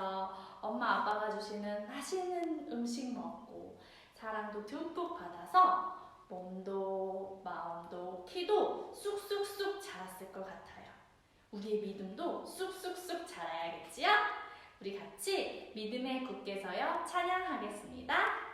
그래서 엄마 아빠가 주시는 맛있는 음식 먹고 사랑도 듬뿍 받아서 몸도 마음도 키도 쑥쑥쑥 자랐을 것 같아요. 우리의 믿음도 쑥쑥쑥 자라야겠지요? 우리 같이 믿음의 굳게 서요 찬양하겠습니다.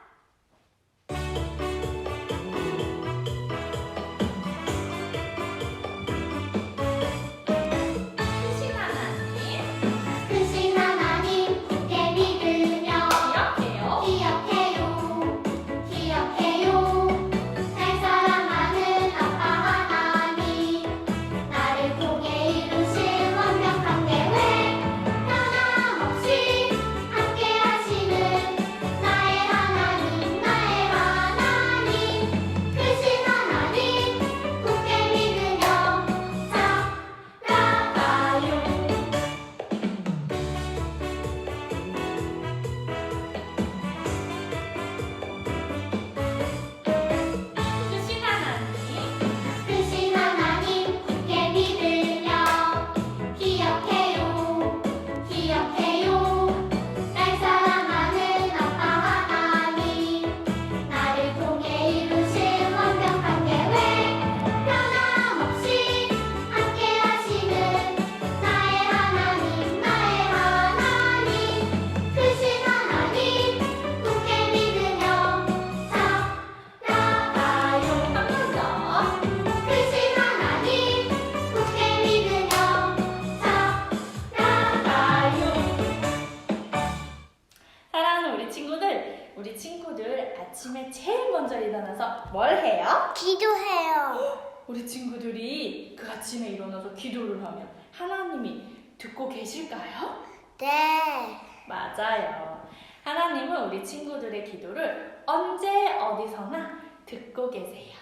우리 친구들 아침에 제일 먼저 일어나서 뭘 해요? 기도해요. 우리 친구들이 그 아침에 일어나서 기도를 하면 하나님이 듣고 계실까요? 네. 맞아요. 하나님은 우리 친구들의 기도를 언제 어디서나 듣고 계세요.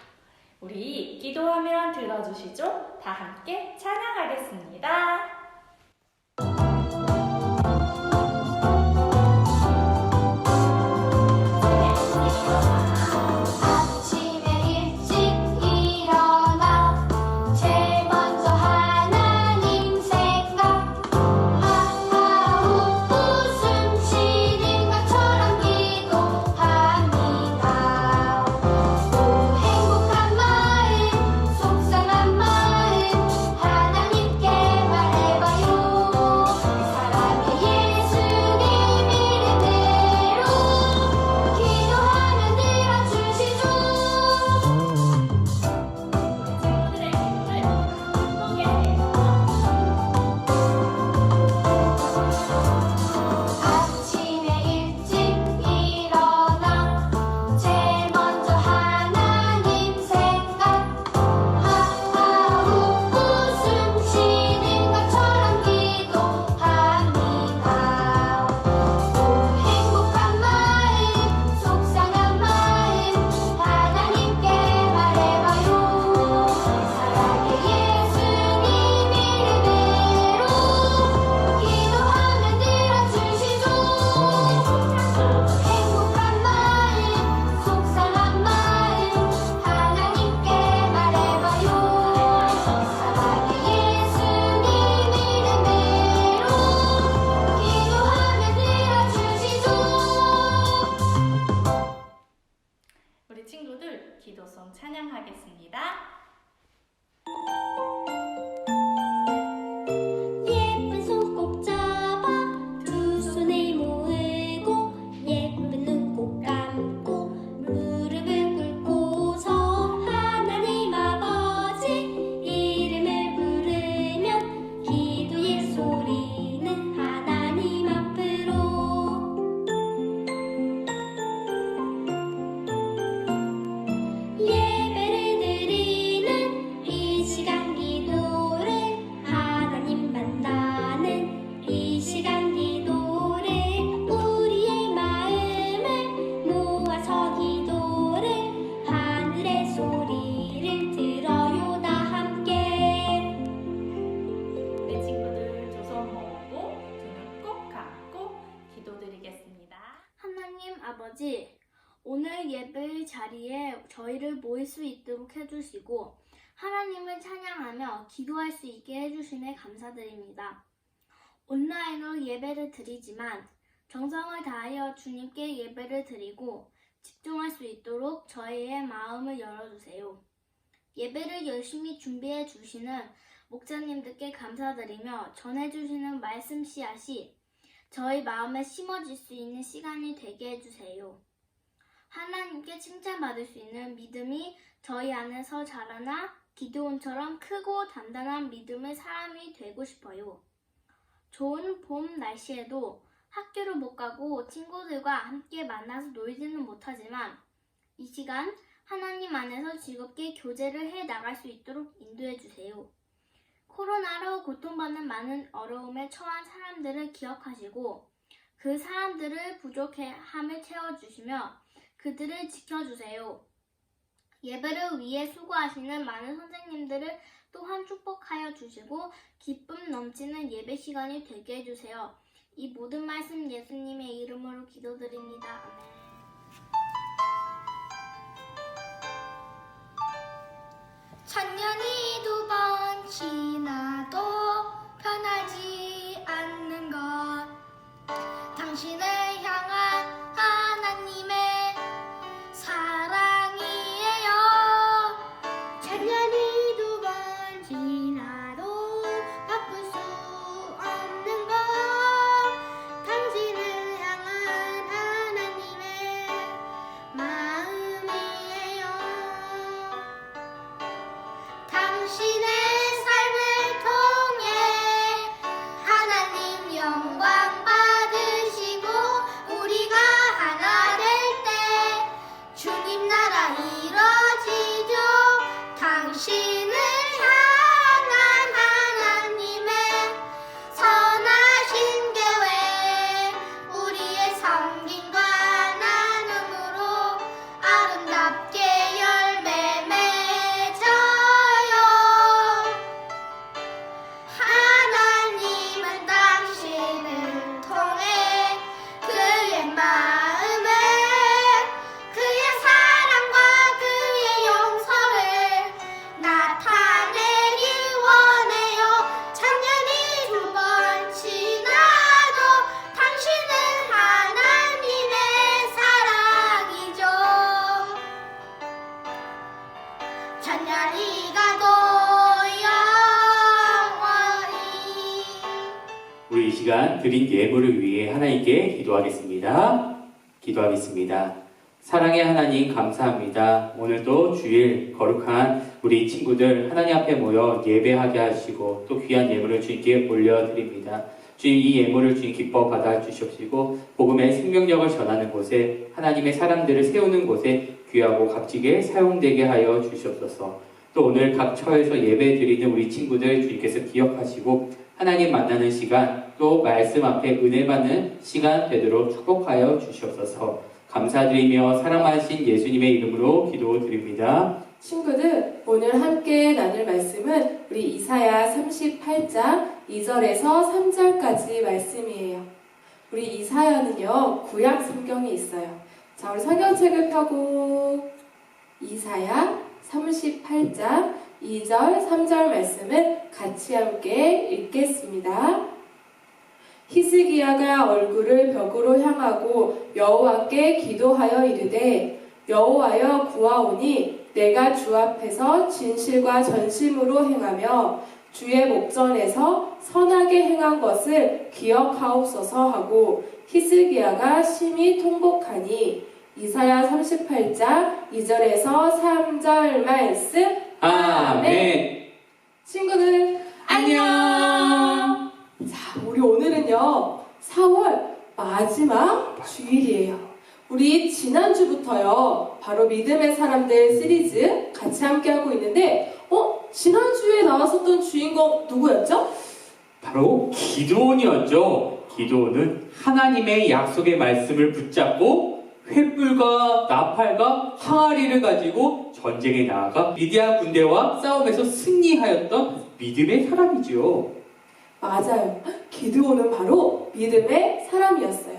우리 기도하면 들어주시죠? 다 함께 찬양하겠습니다. 기도할 수 있게 해주심에 감사드립니다. 온라인으로 예배를 드리지만 정성을 다하여 주님께 예배를 드리고 집중할 수 있도록 저희의 마음을 열어주세요. 예배를 열심히 준비해 주시는 목사님들께 감사드리며 전해주시는 말씀 씨앗이 저희 마음에 심어질 수 있는 시간이 되게 해주세요. 하나님께 칭찬받을 수 있는 믿음이 저희 안에서 자라나 기도원처럼 크고 단단한 믿음의 사람이 되고 싶어요. 좋은 봄 날씨에도 학교를 못 가고 친구들과 함께 만나서 놀지는 못하지만 이 시간 하나님 안에서 즐겁게 교제를 해 나갈 수 있도록 인도해 주세요. 코로나로 고통받는 많은 어려움에 처한 사람들을 기억하시고 그 사람들을 부족함을 채워주시며 그들을 지켜주세요. 예배를 위해 수고하시는 많은 선생님들을 또한 축복하여 주시고 기쁨 넘치는 예배 시간이 되게 해주세요. 이 모든 말씀 예수님의 이름으로 기도드립니다. 천년이 두 번 지나도 변하지 않는 것 당신을 드린 예물을 위해 하나님께 기도하겠습니다. 기도하겠습니다. 사랑의 하나님 감사합니다. 오늘도 주일 거룩한 우리 친구들 하나님 앞에 모여 예배하게 하시고 또 귀한 예물을 주님께 올려드립니다. 주님 이 예물을 주님 기뻐 받아 주시옵시고 복음의 생명력을 전하는 곳에 하나님의 사람들을 세우는 곳에 귀하고 값지게 사용되게 하여 주시옵소서. 또 오늘 각 처에서 예배 드리는 우리 친구들 주님께서 기억하시고 하나님 만나는 시간 또 말씀 앞에 은혜 받는 시간 되도록 축복하여 주시옵소서. 감사드리며 사랑하신 예수님의 이름으로 기도드립니다. 친구들, 오늘 함께 나눌 말씀은 우리 이사야 38장 2절에서 3절까지 말씀이에요. 우리 이사야는요, 구약 성경이 있어요. 자, 우리 성경책을 펴고 이사야 38장 2절, 3절 말씀을 같이 함께 읽겠습니다. 히스기야가 얼굴을 벽으로 향하고 여호와께 기도하여 이르되 여호와여 구하오니 내가 주 앞에서 진실과 전심으로 행하며 주의 목전에서 선하게 행한 것을 기억하옵소서 하고 히스기야가 심히 통곡하니 이사야 38장 2절에서 3절 말씀 마지막 주일이에요. 우리 지난주부터요 바로 믿음의 사람들 시리즈 같이 함께 하고 있는데 어 지난주에 나왔었던 주인공 누구였죠? 바로 기도원이었죠. 기도원은 하나님의 약속의 말씀을 붙잡고 횃불과 나팔과 항아리를 가지고 전쟁에 나아가 미디안 군대와 싸움에서 승리하였던 믿음의 사람이지요. 맞아요. 기드온은 바로 믿음의 사람이었어요.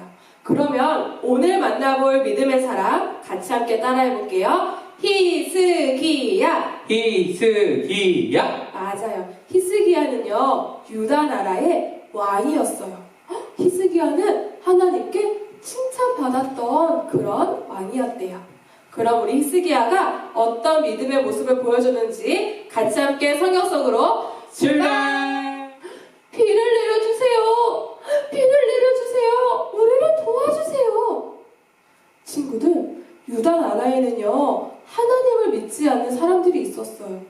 그러면 오늘 만나볼 믿음의 사람 같이 함께 따라해 볼게요. 히스기야. 히스기야. 맞아요. 히스기야는요 유다 나라의 왕이었어요. 헉, 히스기야는 하나님께 칭찬받았던 그런 왕이었대요. 그럼 우리 히스기야가 어떤 믿음의 모습을 보여줬는지 같이 함께 성경 속으로 출발! 비를 내려주세요. 비를 내려주세요. 우리를 도와주세요. 친구들, 유다 나라에는요, 하나님을 믿지 않는 사람들이 있었어요.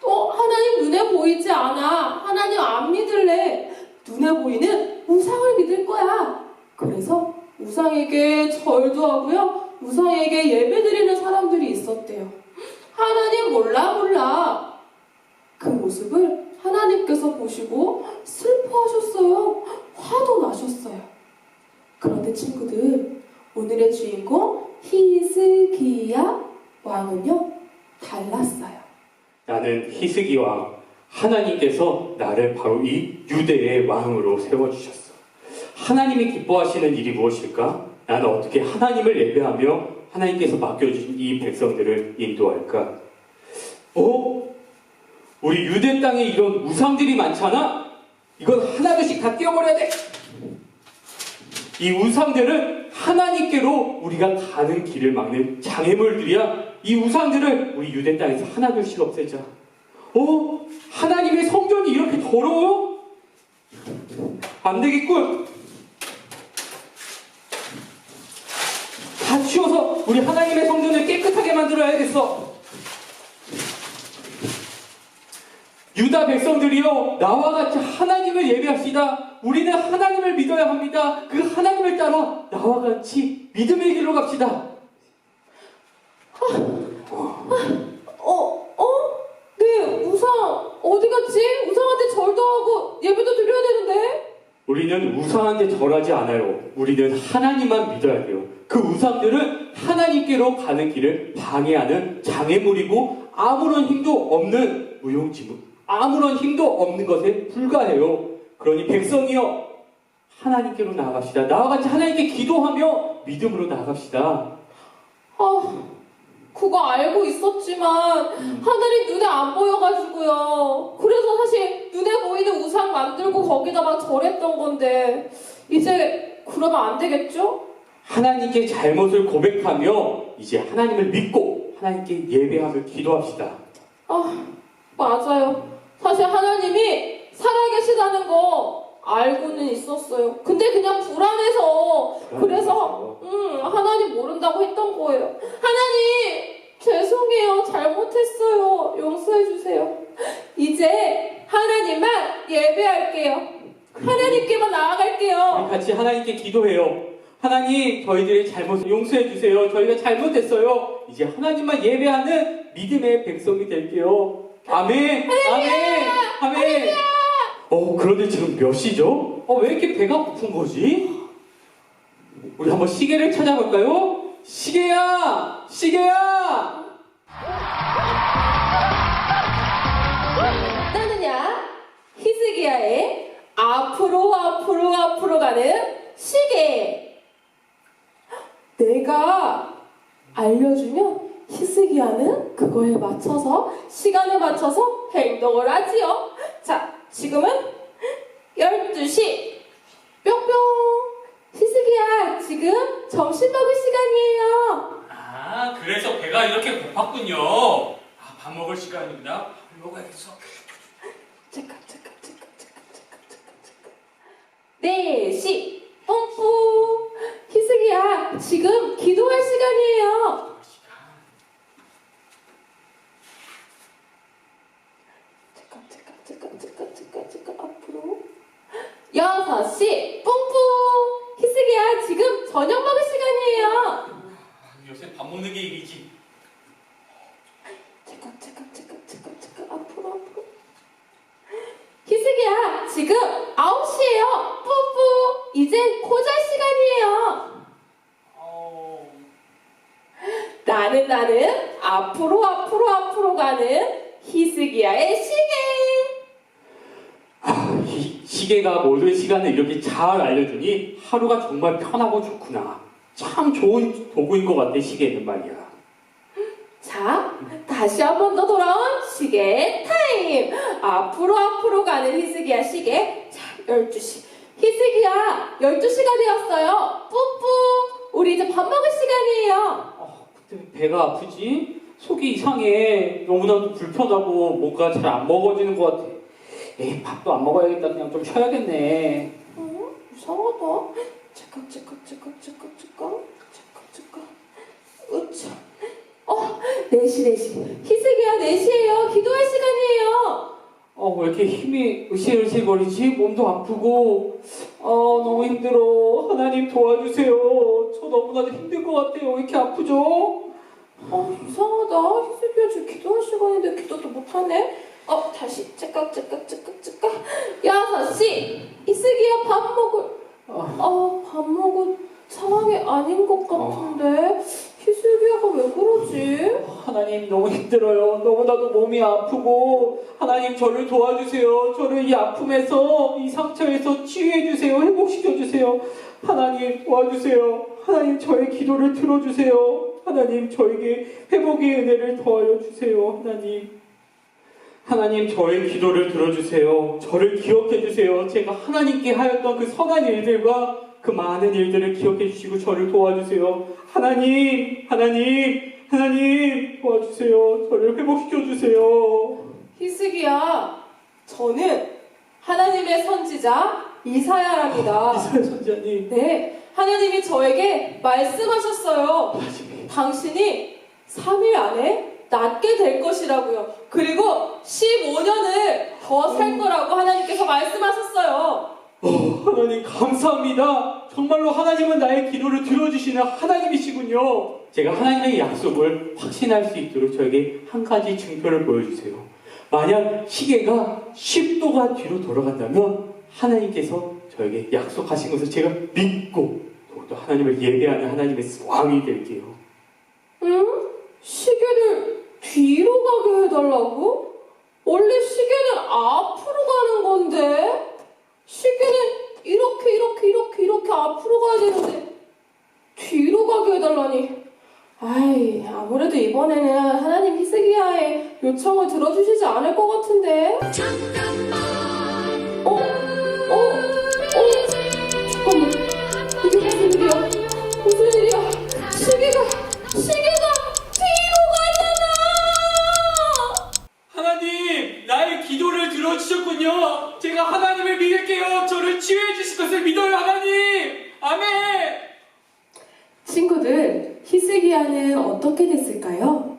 또, 하나님 눈에 보이지 않아. 하나님 안 믿을래. 눈에 보이는 우상을 믿을 거야. 그래서 우상에게 절도 하고요, 우상에게 예배 드리는 사람들이 있었대요. 하나님 몰라, 몰라. 그 모습을 하나님께서 보시고 슬퍼하셨어요. 화도 나셨어요. 그런데 친구들, 오늘의 주인공 히스기야 왕은요, 달랐어요. 나는 희스기 왕. 하나님께서 나를 바로 이 유대의 왕으로 세워주셨어. 하나님이 기뻐하시는 일이 무엇일까? 나는 어떻게 하나님을 예배하며 하나님께서 맡겨주신 이 백성들을 인도할까? 어? 우리 유대 땅에 이런 우상들이 많잖아? 이건 하나둘씩 다 떼어버려야 돼! 이 우상들은 하나님께로 우리가 가는 길을 막는 장애물들이야. 이 우상들을 우리 유대 땅에서 하나둘씩 없애자. 어? 하나님의 성전이 이렇게 더러워? 안 되겠군. 다 치워서 우리 하나님의 성전을 깨끗하게 만들어야겠어. 유다 백성들이여 나와 같이 하나님을 예배합시다. 우리는 하나님을 믿어야 합니다. 그 하나님을 따라 나와 같이 믿음의 길로 갑시다. 어, 어? 네, 우상, 어디 갔지? 우상한테 절도 하고 예배도 드려야 되는데? 우리는 우상한테 절하지 않아요. 우리는 하나님만 믿어야 돼요. 그 우상들은 하나님께로 가는 길을 방해하는 장애물이고 아무런 힘도 없는 무용지물, 아무런 힘도 없는 것에 불과해요. 그러니 백성이여 하나님께로 나아갑시다. 나와 같이 하나님께 기도하며 믿음으로 나아갑시다. 아, 그거 알고 있었지만 하늘이 눈에 안 보여가지고요. 그래서 사실 눈에 보이는 우상 만들고 거기다 막 절했던 건데 이제 그러면 안 되겠죠? 하나님께 잘못을 고백하며 이제 하나님을 믿고 하나님께 예배하며 기도합시다. 아, 맞아요. 사실 하나님이 살아계시다는 거 알고는 있었어요. 근데 그냥 불안해서 그래서 음, 하나님 모른다고 했던 거예요. 하나님, 죄송해요. 잘못했어요. 용서해 주세요. 이제 하나님만 예배할게요. 하나님께만 나아갈게요. 같이 하나님께 기도해요. 하나님, 저희들의 잘못을 용서해 주세요. 저희가 잘못했어요. 이제 하나님만 예배하는 믿음의 백성이 될게요. 아멘. 아멘. 아멘. 어, 그런데 지금 몇 시죠? 어, 왜 이렇게 배가 고픈 거지? 우리 한번 시계를 찾아볼까요? 시계야! 시계야! 따느냐? 히스기야의 앞으로 앞으로 앞으로 가는 시계. 내가 알려주면 히스기야는 그거에 맞춰서 시간에 맞춰서 행동을 하지요. 자, 지금은 12시 뿅뿅. 히스기야, 지금 점심 먹을 시간이에요. 아, 그래서 배가 이렇게 고팠군요. 아, 밥 먹을 시간입니다. 밥 먹어야겠어. 잠깐 잠깐 잠깐 잠깐 잠깐 잠깐 잠깐 4시 뿜뿜 희승이야 지금 기도할 시간이에요 잠깐 잠깐 잠깐 잠깐 잠깐 잠깐 앞으로 6시 뿜뿜 희승이야 지금 저녁 먹을 시간이에요 아, 요새 밥 먹는 게 일이지. 잠깐 잠깐 잠깐 잠깐 잠깐 앞으로 앞으로 희승이야 지금 9시예요 뿌뿌 이제 코잘 시간이에요 어... 나는 나는 앞으로 앞으로 앞으로 가는 희승이야의 시계 아, 이 시계가 모든 시간을 이렇게 잘 알려주니 하루가 정말 편하고 좋구나. 참 좋은 도구인 것 같아, 시계는 말이야. 자 다시 한 번 더 돌아온 시계 타임 앞으로 앞으로 가는 희승이야 시계 자 12시. 희숙이야, 12시가 되었어요. 뿌뿌. 우리 이제 밥 먹을 시간이에요. 어, 근데 왜 배가 아프지? 속이 이상해. 너무나도 불편하고 뭔가 잘 안 먹어지는 것 같아. 에이, 밥도 안 먹어야겠다. 그냥 좀 쉬어야겠네. 어? 이상하다. 째깍, 째깍, 째깍, 째깍, 째깍, 째깍. 으차. 어, 4시, 4시. 희숙이야, 4시예요. 기도할 시간이에요. 어, 왜 이렇게 힘이 으실으실거리지? 몸도 아프고, 아, 너무 힘들어. 하나님 도와주세요. 저 너무나도 힘든 것 같아요. 왜 이렇게 아프죠? 어, 이상하다. 희숙이야, 지금 기도할 시간인데 기도도 못하네. 어, 다시 째깍, 째깍, 째깍, 째깍. 6시. 희숙이야, 밥 먹을. 아, 어, 밥 먹을 상황이 아닌 것 같은데. 희숙이야가 왜 그러지? 하나님 너무 힘들어요. 너무나도 몸이 아프고, 하나님 저를 도와주세요. 저를 이 아픔에서, 이 상처에서 치유해 주세요. 회복시켜 주세요. 하나님 도와주세요. 하나님 저의 기도를 들어주세요. 하나님 저에게 회복의 은혜를 더하여 주세요. 하나님. 하나님 저의 기도를 들어주세요. 저를 기억해 주세요. 제가 하나님께 하였던 그 선한 일들과 그 많은 일들을 기억해 주시고 저를 도와주세요. 하나님, 하나님, 하나님 도와주세요. 저를 회복시켜 주세요. 희숙이야, 저는 하나님의 선지자 이사야랍니다. 이사야 선자님, 네, 하나님이 저에게 말씀하셨어요. 하나님, 당신이 3일 안에 낫게 될 것이라고요. 그리고 15년을 더 살 거라고 하나님께서 말씀하셨어요. 어, 하나님 감사합니다. 정말로 하나님은 나의 기도를 들어주시는 하나님이시군요. 제가 하나님의 약속을 확신할 수 있도록 저에게 한 가지 증표를 보여주세요. 만약 시계가 10도가 뒤로 돌아간다면 하나님께서 저에게 약속하신 것을 제가 믿고 또 하나님을 예배하는 하나님의 왕이 될게요. 응? 시계를 뒤로 가게 해달라고? 원래 시계는 앞으로 가는 건데 시계는 이렇게 이렇게 이렇게 이렇게 앞으로 가야 되는데 뒤로 가게 해달라니 아이 아무래도 이번에는 하나님 희스기야의 요청을 들어주시지 않을 것 같은데 어? 어? 하나님을 믿을게요. 저를 치유해 주실 것을 믿어요, 하나님. 아멘. 친구들, 히스기야는 어떻게 됐을까요?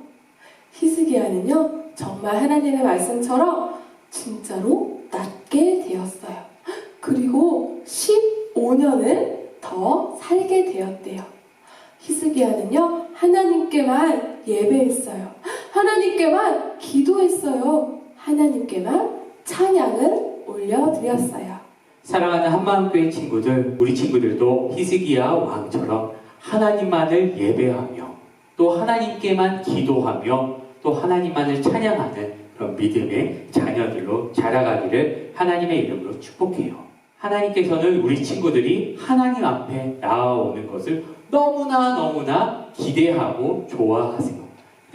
히스기야는요, 정말 하나님의 말씀처럼 진짜로 낫게 되었어요. 그리고 15년을 더 살게 되었대요. 히스기야는요, 하나님께만 예배했어요. 하나님께만 기도했어요. 하나님께만 찬양을 올려드렸어요. 사랑하는 한마음교회 친구들, 우리 친구들도 히스기야 왕처럼 하나님만을 예배하며 또 하나님께만 기도하며 또 하나님만을 찬양하는 그런 믿음의 자녀들로 자라가기를 하나님의 이름으로 축복해요. 하나님께서는 우리 친구들이 하나님 앞에 나아오는 것을 너무나 너무나 기대하고 좋아하세요.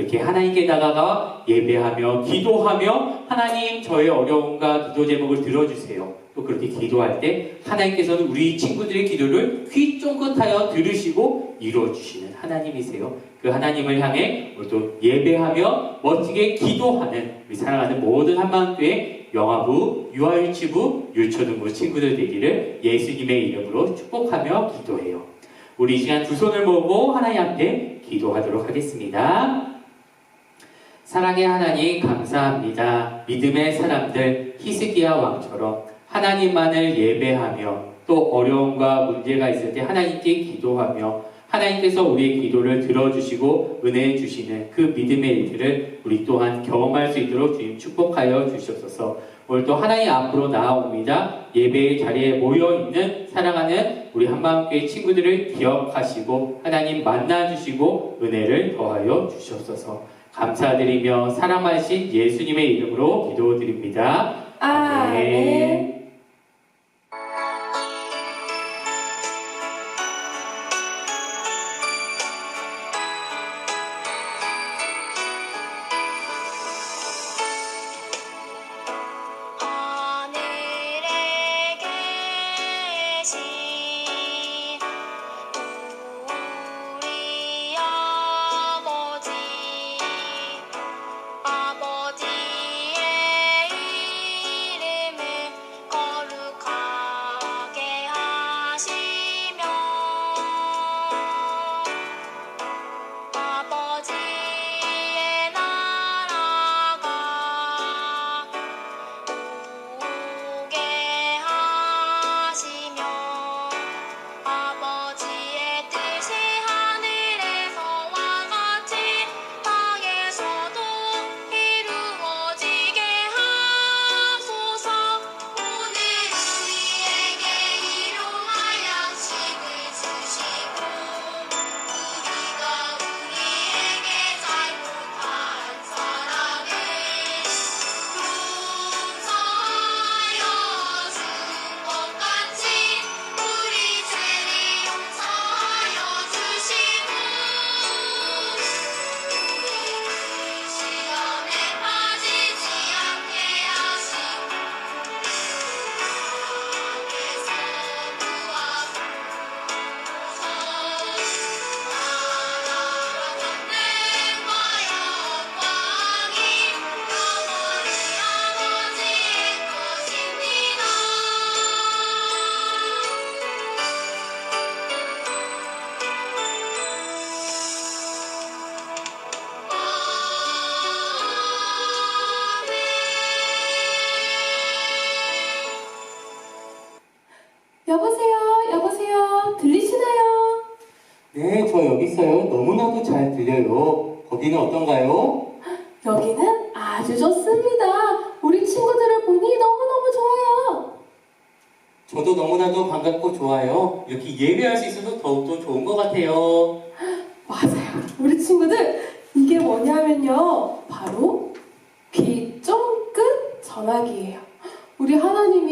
이렇게 하나님께 다가가 예배하며 기도하며 하나님 저의 어려움과 기도 제목을 들어주세요. 또 그렇게 기도할 때 하나님께서는 우리 친구들의 기도를 귀 쫑긋하여 들으시고 이루어주시는 하나님이세요. 그 하나님을 향해 또 예배하며 멋지게 기도하는 우리 사랑하는 모든 한마음교회 영화부, 유아유치부, 유초등부 친구들 되기를 예수님의 이름으로 축복하며 기도해요. 우리 이 시간 두 손을 모으고 하나님 앞에 기도하도록 하겠습니다. 사랑의 하나님 감사합니다. 믿음의 사람들 히스기야 왕처럼 하나님만을 예배하며 또 어려움과 문제가 있을 때 하나님께 기도하며 하나님께서 우리의 기도를 들어주시고 은혜 주시는 그 믿음의 일들을 우리 또한 경험할 수 있도록 주님 축복하여 주시옵소서. 오늘 또 하나님 앞으로 나아옵니다. 예배의 자리에 모여 있는 사랑하는 우리 한마음교회 친구들을 기억하시고 하나님 만나 주시고 은혜를 더하여 주시옵소서. 감사드리며 사랑하신 예수님의 이름으로 기도드립니다. 아멘.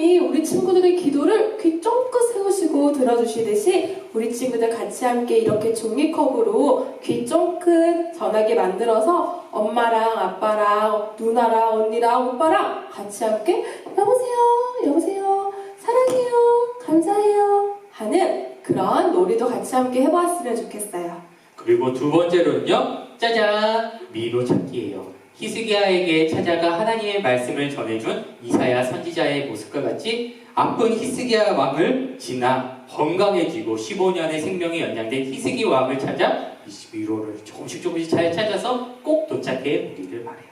하나님이 우리 친구들의 기도를 귀 쫑긋 세우시고 들어주시듯이 우리 친구들 같이 함께 이렇게 종이컵으로 귀 쫑긋 전화기 만들어서 엄마랑 아빠랑 누나랑 언니랑 오빠랑 같이 함께 여보세요, 여보세요, 사랑해요, 감사해요 하는 그런 놀이도 같이 함께 해보았으면 좋겠어요. 그리고 두 번째로는요, 짜잔! 미로 찾기예요. 히스기야에게 찾아가 하나님의 말씀을 전해준 이사야 선지자의 모습과 같이 아픈 히스기야 왕을 지나 건강해지고 15년의 생명이 연장된 히스기 왕을 찾아 이 미로를 조금씩 조금씩 잘 찾아서 꼭 도착해 보기를 바래요.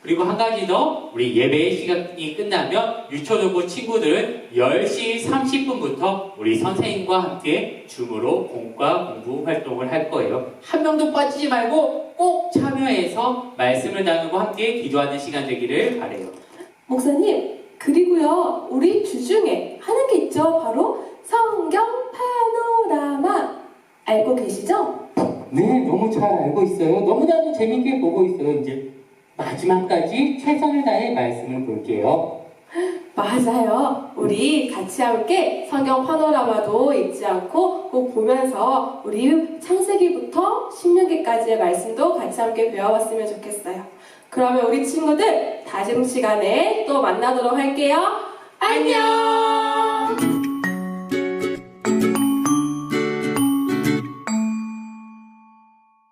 그리고 한 가지 더 우리 예배 시간이 끝나면 유초등부 친구들은 10시 30분부터 우리 선생님과 함께 줌으로 공과 공부 활동을 할 거예요. 한 명도 빠지지 말고 꼭 참 여해서 말씀을 나누고 함께 기도하는 시간 되기를 바래요. 목사님, 그리고요, 우리 주중에 하는 게 있죠. 바로 성경 파노라마. 알고 계시죠? 네, 너무 잘 알고 있어요. 너무나도 재밌게 보고 있어요. 이제 마지막까지 최선을 다해 말씀을 볼게요. 맞아요. 우리 같이 함께 성경 파노라마도 잊지 않고 꼭 보면서 우리 창세기부터 신명기까지의 말씀도 같이 함께 배워봤으면 좋겠어요. 그러면 우리 친구들 다음 시간에 또 만나도록 할게요. 안녕!